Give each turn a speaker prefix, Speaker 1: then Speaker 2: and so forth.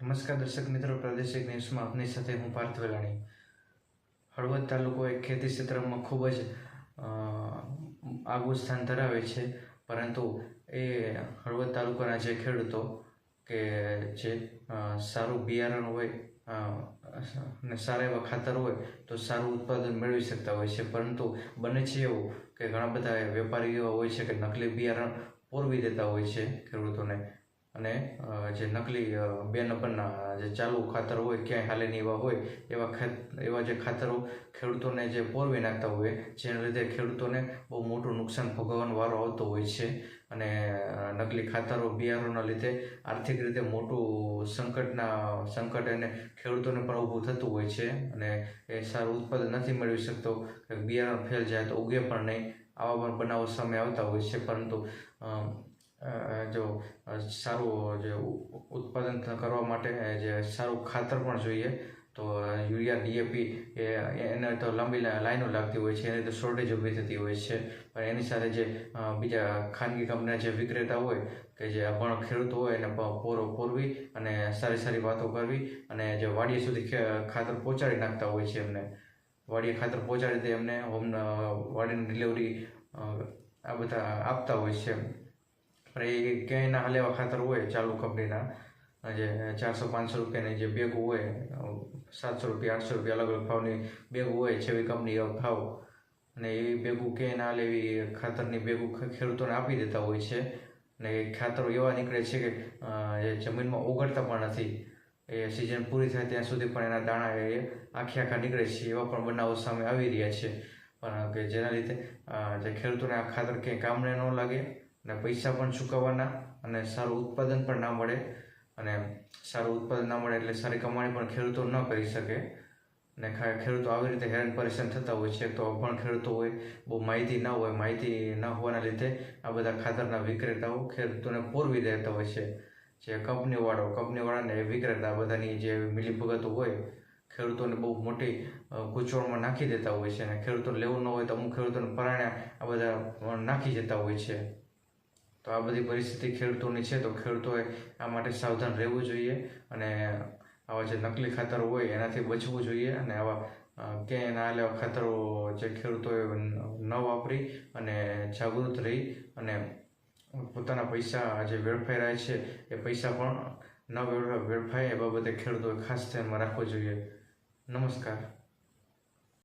Speaker 1: નમસ્કાર દર્શક મિત્રો, પ્રાદેશિક ન્યૂઝમાં આપની સાથે હું પાર્થ વેલાણી. હળવદ તાલુકો એક ખેતી ક્ષેત્રમાં ખૂબ જ આગવું સ્થાન ધરાવે છે. પરંતુ એ હળવદ તાલુકાના જે ખેડૂતો કે જે સારું બિયારણ હોય અને સારા એવા ખાતર હોય, તો સારું ઉત્પાદન મેળવી શકતા હોય છે. પરંતુ બને છે એવું કે ઘણા બધા વેપારીઓ હોય છે કે નકલી બિયારણ પોરવી દેતા હોય છે ખેડૂતોને. અને જે નકલી બે નંબરના જે ચાલુ ખાતર હોય, ક્યાંય હાલે નહીં એવા હોય, એવા એવા જે ખાતરો ખેડૂતોને જે પોરવી નાખતા હોય, જેના લીધે ખેડૂતોને બહુ મોટું નુકસાન ભોગવવાનો વારો આવતો હોય છે. અને નકલી ખાતરો બિયારણોના લીધે આર્થિક રીતે મોટું સંકટના, સંકટ એને ખેડૂતોને પણ ઊભું થતું હોય છે. અને એ સારું ઉત્પાદન નથી મેળવી શકતો બિયારણ ફેલ જાય તો ઉગે પણ નહીં, આવા પણ બનાવો સામે આવતા હોય છે. પરંતુ જો સારું, જે ઉત્પાદન કરવા માટે જે સારું ખાતર પણ જોઈએ, તો યુરિયા ડીએપી એ એને તો લાંબી લાઈનો લાગતી હોય છે, એની તો શોર્ટેજ ઊભી થતી હોય છે. પણ એની સાથે જે બીજા ખાનગી કંપનીના જે વિક્રેતા હોય, કે જે પણ ખેડૂત હોય, એને પોરો પોરવી અને સારી સારી વાતો કરવી અને જે વાડીએ સુધી ખાતર પહોંચાડી નાખતા હોય છે એમને. વાડીએ ખાતર પહોંચાડી દે એમને હોમ વાડીની ડિલિવરી આ બધા આપતા હોય છે પણ એ ક્યાંય ના હાલે એવા ખાતર હોય ચાલુ કંપનીના, જે ચારસો, પાંચસો રૂપિયાની જે બેગ હોય, સાતસો રૂપિયા, આઠસો રૂપિયા અલગ અલગ ભાવની બેગ હોય છેવી કંપની ભાવ. અને એ બેગું ક્યાંય ના હાલે એવી ખાતરની બેગું ખેડૂતોને આપી દેતા હોય છે. અને ખાતરો એવા નીકળે છે કે એ જમીનમાં ઓગળતા પણ નથી. એ સિઝન પૂરી થાય ત્યાં સુધી પણ એના દાણા એ આખી આખા નીકળે છે, એવા પણ બનાવો સામે આવી રહ્યા છે. પણ કે જેના લીધે જે ખેડૂતોને આ ખાતર ક્યાંય કામને ન લાગે અને પૈસા પણ ચૂકવવાના અને સારું ઉત્પાદન પણ ના મળે. અને સારું ઉત્પાદન ના મળે એટલે સારી કમાણી પણ ખેડૂતો ન કરી શકે. અને ખેડૂતો આવી રીતે હેરાન પરેશાન થતા હોય છે, તો અભણ ખેડૂતો હોય, બહુ માહિતી ના હોય, માહિતી ન હોવાના લીધે આ બધા ખાતરના વિક્રેતાઓ ખેડૂતોને પૂરવી દેતા હોય છે. જે કંપનીવાળો, કંપનીવાળાને વિક્રેતા બધાની જે મિલીભગતો હોય, ખેડૂતોને બહુ મોટી ગૂંચવણમાં નાખી દેતા હોય છે. અને ખેડૂતોને લેવું ન હોય તો અમુક ખેડૂતોને પરાણે આ બધા નાખી જતા હોય છે. તો આ બધી પરિસ્થિતિ ખેડૂતોની છે, તો ખેડૂતોએ આ માટે સાવધાન રહેવું જોઈએ અને આવા જે નકલી ખાતરો હોય એનાથી બચવું જોઈએ અને આવા ક્યાંય ના લેવા ખાતરો જે ખેડૂતોએ ન વાપરી અને જાગૃત રહી અને પોતાના પૈસા જે વેડફાઈ રહ્યા છે, એ પૈસા પણ ન વેડફાય, એ બાબતે ખેડૂતોએ ખાસ ધ્યાનમાં રાખવું જોઈએ. નમસ્કાર.